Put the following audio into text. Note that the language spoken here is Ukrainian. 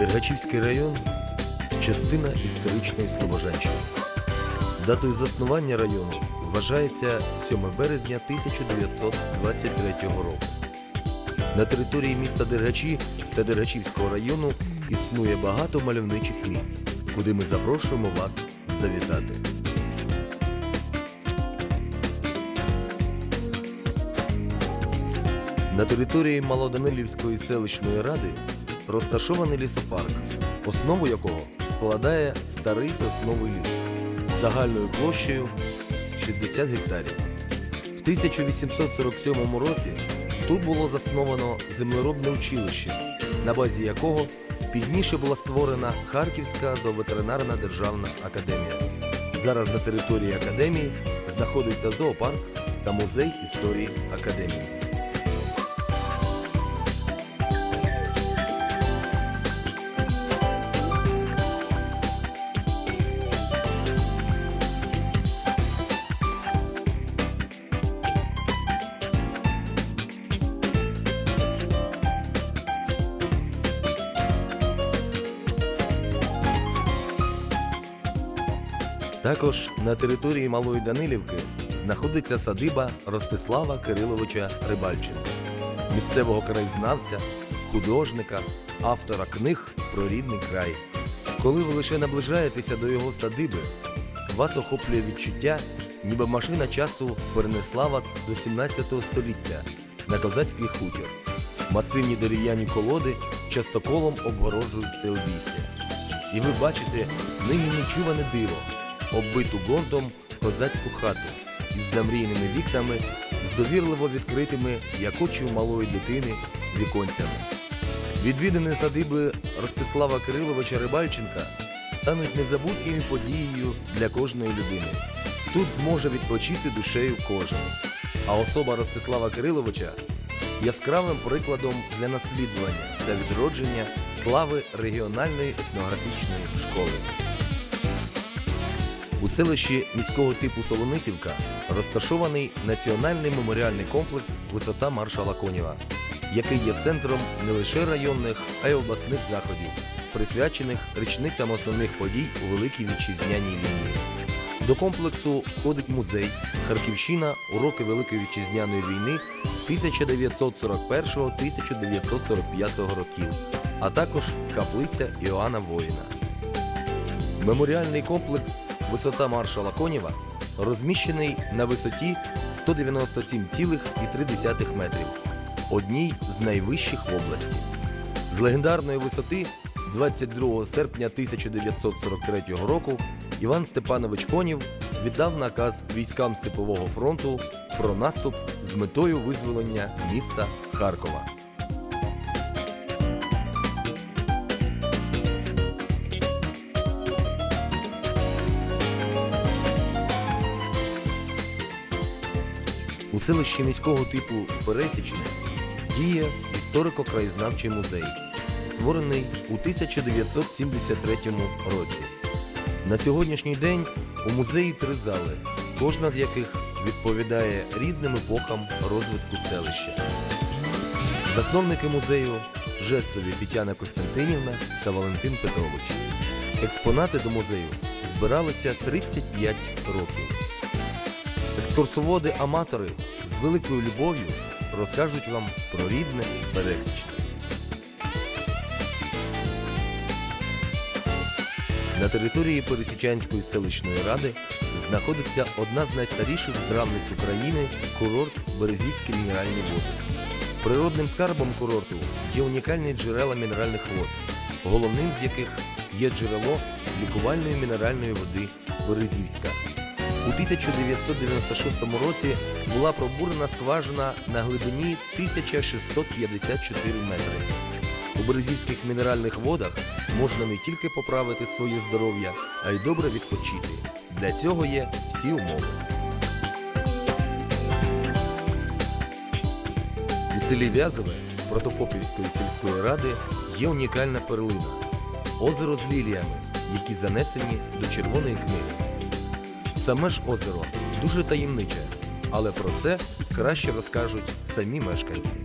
Дергачівський район частина історичної Слобожанщини. Датою заснування району вважається 7 березня 1923 року. На території міста Дергачі та Дергачівського району існує багато мальовничих місць, куди ми запрошуємо вас завітати. На території Малоданилівської селищної ради розташований лісопарк, основу якого складає старий сосновий ліс загальною площею 60 гектарів. В 1847 році тут було засновано землеробне училище, на базі якого пізніше була створена Харківська зооветеринарна державна академія. Зараз на території академії знаходиться зоопарк та музей історії академії. Також на території Малої Данилівки знаходиться садиба Ростислава Кириловича Рибальченка, місцевого краєзнавця, художника, автора книг про рідний край. Коли ви лише наближаєтеся до його садиби, вас охоплює відчуття, ніби машина часу перенесла вас до 17 століття на козацький хутір. Масивні дерев'яні колоди частоколом обгороджують це обійстя. І ви бачите нині нечуване диво, оббиту гордом козацьку хату із замрійними вікнами, з довірливо відкритими, як очі у малої дитини, віконцями. Відвідини садиби Ростислава Кириловича Рибальченка стануть незабутньою подією для кожної людини. Тут зможе відпочити душею кожен. А особа Ростислава Кириловича яскравим прикладом для наслідування та відродження слави регіональної етнографічної школи. У селищі міського типу Солоницівка розташований національний меморіальний комплекс Висота маршала Конєва, який є центром не лише районних, а й обласних заходів, присвячених річницям основних подій у Великій Вітчизняній війні. До комплексу входить музей Харківщина уроки Великої Вітчизняної війни 1941-1945 років, а також каплиця Іоанна Воїна. Меморіальний комплекс Висота маршала Конєва розміщений на висоті 197,3 метрів, одній з найвищих в області. З легендарної висоти 22 серпня 1943 року Іван Степанович Конів віддав наказ військам Степового фронту про наступ з метою визволення міста Харкова. У селищі міського типу Пересічне діє історико-краєзнавчий музей, створений у 1973 році. На сьогоднішній день у музеї три зали, кожна з яких відповідає різним епохам розвитку селища. Засновники музею жестові Тетяна Костянтинівна та Валентин Петрович. Експонати до музею збиралися 35 років. Екскурсоводи-аматори з великою любов'ю розкажуть вам про рідне пересічне. На території Пересічанської селищної ради знаходиться одна з найстаріших здравниць України курорт Березівські мінеральні води. Природним скарбом курорту є унікальні джерела мінеральних вод, головним з яких є джерело лікувальної мінеральної води Березівська. У 1996 році була пробурена скважина на глибині 1654 метри. У березівських мінеральних водах можна не тільки поправити своє здоров'я, а й добре відпочити. Для цього є всі умови. У селі В'язове Протопопівської сільської ради є унікальна перлина озеро з ліліями, які занесені до Червоної книги. Саме ж озеро дуже таємниче, але про це краще розкажуть самі мешканці.